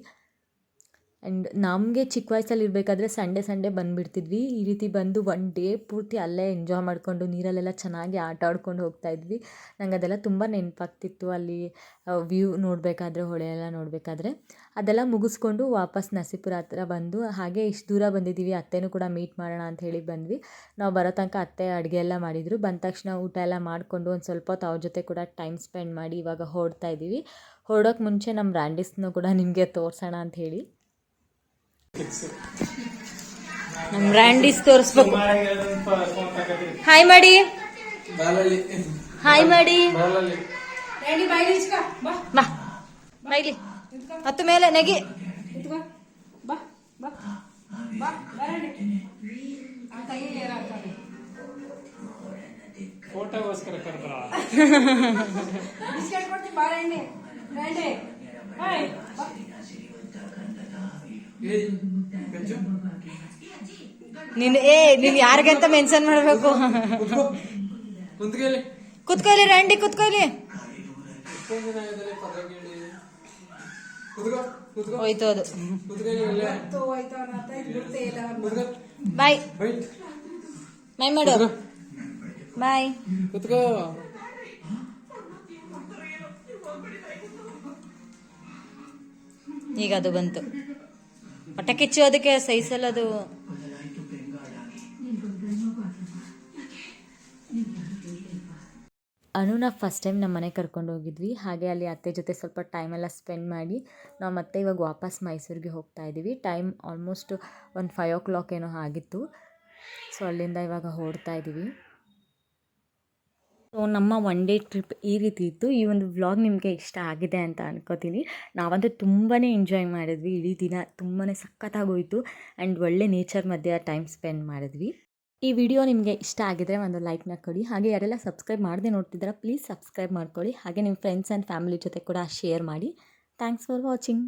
ಆ್ಯಂಡ್ ನಮಗೆ ಚಿಕ್ಕ ವಯಸ್ಸಲ್ಲಿ ಇರಬೇಕಾದ್ರೆ ಸಂಡೇ ಸಂಡೇ ಬಂದುಬಿಡ್ತಿದ್ವಿ. ಈ ರೀತಿ ಬಂದು ಒನ್ ಡೇ ಪೂರ್ತಿ ಅಲ್ಲೇ ಎಂಜಾಯ್ ಮಾಡಿಕೊಂಡು ನೀರಲ್ಲೆಲ್ಲ ಚೆನ್ನಾಗಿ ಆಟ ಆಡ್ಕೊಂಡು ಹೋಗ್ತಾಯಿದ್ವಿ ನಂಗೆ ಅದೆಲ್ಲ ತುಂಬ ನೆನಪಾಗ್ತಿತ್ತು. ಅಲ್ಲಿ ವ್ಯೂ ನೋಡಬೇಕಾದ್ರೆ ಹೊಳೆ ಎಲ್ಲ ನೋಡಬೇಕಾದ್ರೆ. ಅದೆಲ್ಲ ಮುಗಿಸ್ಕೊಂಡು ವಾಪಸ್ ನರಸೀಪುರ ಹತ್ರ ಬಂದು, ಹಾಗೆ ಇಷ್ಟು ದೂರ ಬಂದಿದ್ದೀವಿ, ಅತ್ತೆನೂ ಕೂಡ ಮೀಟ್ ಮಾಡೋಣ ಅಂತ ಹೇಳಿ ಬಂದ್ವಿ. ನಾವು ಬರೋ ತನಕ ಅತ್ತೆ ಅಡುಗೆ ಎಲ್ಲ ಮಾಡಿದರು. ಬಂದ ತಕ್ಷಣ ಊಟ ಎಲ್ಲ ಮಾಡಿಕೊಂಡು ಒಂದು ಸ್ವಲ್ಪ ಹೊತ್ತು ಅವ್ರ ಜೊತೆ ಕೂಡ ಟೈಮ್ ಸ್ಪೆಂಡ್ ಮಾಡಿ ಇವಾಗ ಹೊರಡ್ತಾ ಇದ್ದೀವಿ. ಹೊರಡೋಕೆ ಮುಂಚೆ ನಮ್ಮ ರ್ಯಾಂಡಿಸ್ನೂ ಕೂಡ ನಿಮಗೆ ತೋರಿಸೋಣ ಅಂತ ಹೇಳಿ. ನಮ್ಮ ರ್ಯಾಂಡಿಸ್ ತೋರಿಸ್ಬೇಕು. ಹಾಯ್ ಮಾಡಿ ಹಾಯ್ ಮಾಡಿ ಬಾ. ಬೈಲಿ ಹತ್ತು ಮೇಲೆ ನೆಗಿ. ಫೋಟೋಗೋಸ್ಕರ ಕರೆದ್ರ? ನೀನು ಏ ನೀನ್ ಯಾರಿಗಂತ ಮೆನ್ಷನ್ ಮಾಡಬೇಕು? ಕುತ್ಕೊಳ್ಳಿ. ರಂಡಿ ರ್ಯಾಂಡಿ ಕುತ್ಕೊಯ್ಲಿ ಎಷ್ಟೊಂದ್ ಜನ ಇದಾರೆ ಪದ ಕೇಳಿ ಕುತ್ಕೋ ಕುತ್ಕೋ. ಹೋಯ್ತು ಅದು ಕುತ್ಕೊಳ್ಳಿ ಇಲ್ಲೇ ಬಾಯ್ ಮೈ ಮಾಡು ಬಾಯ್. ಕುತ್ಕೋ. ಈಗ ಅದು ಬಂತು. ಹೊಟ್ಟೆ ಕಿಚ್ಚೋದಕ್ಕೆ ಸಹಿಸಲ್ಲದು ಅನುನ ಫಸ್ಟ್ ಟೈಮ್ ನಮ್ಮ ಮನೆಗೆ ಕರ್ಕೊಂಡು ಹೋಗಿದ್ವಿ. ಹಾಗೆ ಅಲ್ಲಿ ಅತ್ತೆ ಜೊತೆ ಸ್ವಲ್ಪ ಟೈಮೆಲ್ಲ ಸ್ಪೆಂಡ್ ಮಾಡಿ ನಾವು ಮತ್ತೆ ಇವಾಗ ವಾಪಸ್ ಮೈಸೂರಿಗೆ ಹೋಗ್ತಾ ಇದ್ದೀವಿ ಟೈಮ್ ಆಲ್ಮೋಸ್ಟ್ ಒಂದು ಫೈವ್ ಓ ಕ್ಲಾಕ್ ಏನೋ ಆಗಿತ್ತು. ಸೊ ಅಲ್ಲಿಂದ ಇವಾಗ ಹೊರಡ್ತಾ ಇದ್ದೀವಿ ಸೊ ನಮ್ಮ ಒನ್ ಡೇ ಟ್ರಿಪ್ ಈ ರೀತಿ ಇತ್ತು. ಈ ಒಂದು ವ್ಲಾಗ್ ನಿಮಗೆ ಇಷ್ಟ ಆಗಿದೆ ಅಂತ ಅನ್ಕೋತೀನಿ. ನಾವಂತೂ ತುಂಬಾ ಎಂಜಾಯ್ ಮಾಡಿದ್ವಿ. ಇಡೀ ದಿನ ತುಂಬಾ ಸಖತ್ತಾಗೋಯಿತು. ಆ್ಯಂಡ್ ಒಳ್ಳೆ ನೇಚರ್ ಮಧ್ಯೆ ಟೈಮ್ ಸ್ಪೆಂಡ್ ಮಾಡಿದ್ವಿ. ಈ ವಿಡಿಯೋ ನಿಮಗೆ ಇಷ್ಟ ಆಗಿದ್ರೆ ಒಂದು ಲೈಕ್ನ ಕೊಡಿ. ಹಾಗೆ ಯಾರೆಲ್ಲ ಸಬ್ಸ್ಕ್ರೈಬ್ ಮಾಡದೆ ನೋಡ್ತಿದ್ದೀರಾ ಪ್ಲೀಸ್ ಸಬ್ಸ್ಕ್ರೈಬ್ ಮಾಡ್ಕೊಳ್ಳಿ. ಹಾಗೆ ನಿಮ್ಮ ಫ್ರೆಂಡ್ಸ್ ಆ್ಯಂಡ್ ಫ್ಯಾಮಿಲಿ ಜೊತೆ ಕೂಡ ಶೇರ್ ಮಾಡಿ. Thanks for watching